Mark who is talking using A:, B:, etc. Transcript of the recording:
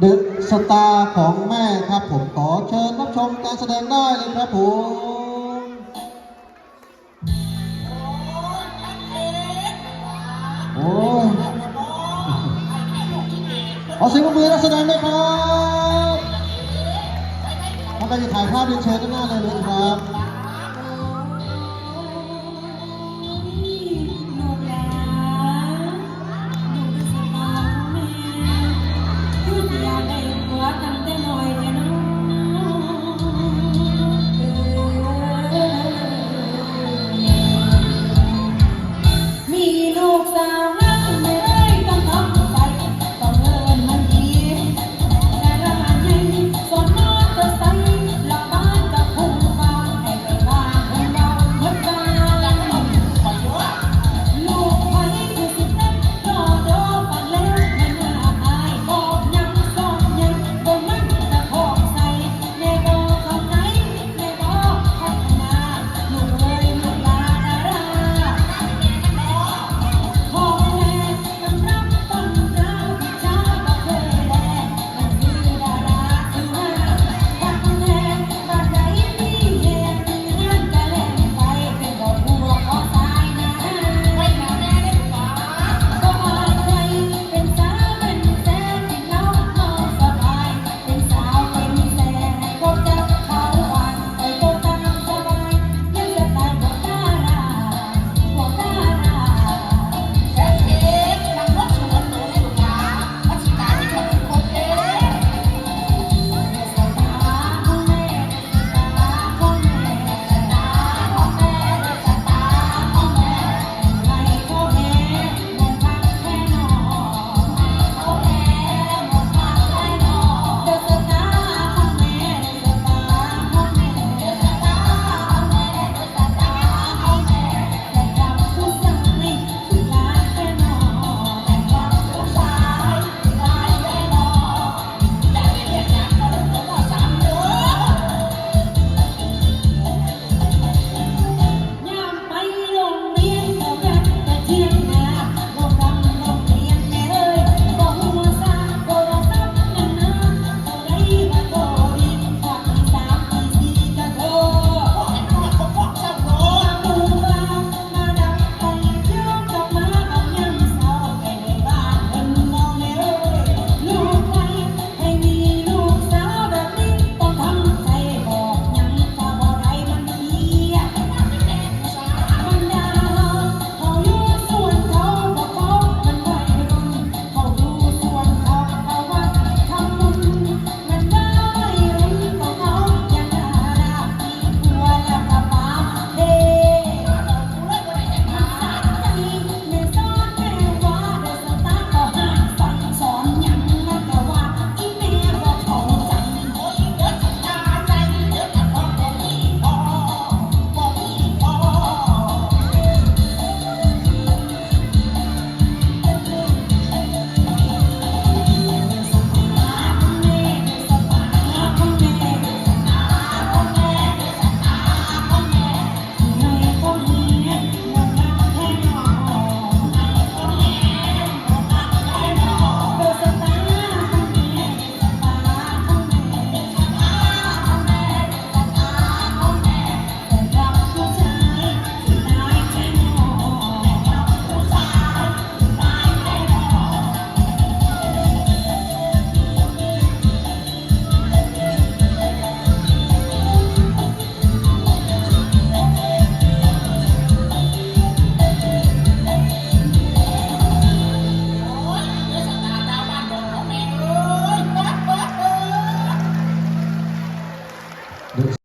A: เดอะสตาร์ของแม่ครับผมขอเชิญรับชมการแสดงได้เลยครับผมโอ้ยขอเสียงปรบมือนักแสดงด้วยครับถ้าใครจะถ่ายภาพเรียนเชิญด้านหน้าเลยนะครับ